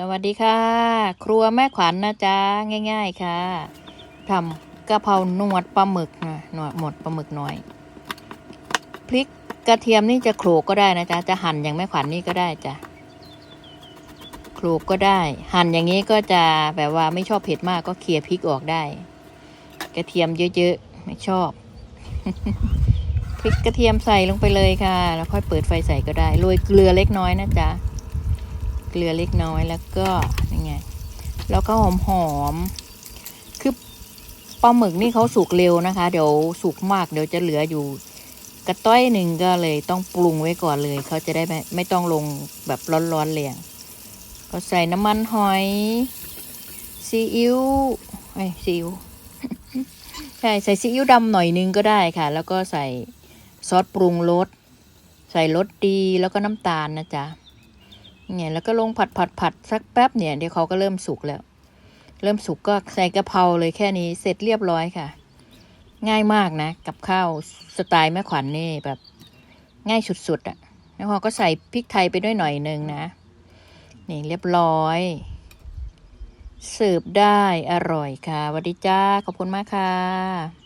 สวัสดีค่ะ ครัวแม่ขวัญนนะจ๊ะง่าย ๆค่ะทำกะเพราหนวดปลาหมึกนะหนวดหมดปลาหมึกหน่อยพริกกระเทียมนี่จะโขลกก็ได้นะจ๊ะจะหั่นอย่างแม่ขวัญนี่ก็ได้จ้ะโขลกก็ได้ หั่นอย่างนี้ก็จะแบบว่าไม่ชอบเผ็ดมากก็เคี่ยพริกออกได้ กระเทียมเยอะๆไม่ชอบพริกกระเทียมใส่ลงไปเลยค่ะ แล้วค่อยเปิดไฟใส่ก็ได้โรยเกลือเล็กน้อยนะจ๊ะ กลือเล็กน้อยแล้วก็ยังไงแล้วก็หอมหอมๆคือปลาหมึกนี่เขาสุกเร็วนะคะ เดี๋ยวสุกมากเดี๋ยวจะเหลืออยู่กระต้อยหนึ่งก็เลยต้องปรุงไว้ก่อนเลยเขาจะได้ไม่ไม่ต้องลงแบบร้อนๆแรงก็ใส่น้ำมันหอยซีอิ๊วไอ้ซีอิ๊วใช่ใส่ซีอิ๊วดำหน่อยนึงก็ได้ค่ะ แล้วก็ใส่ซอสปรุงรสใส่รสดีแล้วก็น้ำตาลนะจ๊ะ เนี่ยแล้วก็ลงผัดผัดผัดสักแป๊บเนี่ยเดี๋ยวเขาก็เริ่มสุกแล้ว เริ่มสุกก็ใส่กะเพราเลยแค่นี้เสร็จเรียบร้อยค่ะ ง่ายมากนะ กับข้าวสไตล์แม่ขวัญนนี่แบบ ง่ายสุดๆอะ่ะแล้วเขาก็ใส่พริกไทยไปด้วยหน่อยหนึ่งนะ นี่เรียบร้อยเสิร์ฟได้อร่อยค่ะสวัสดีจ้า ขอบคุณมากค่ะ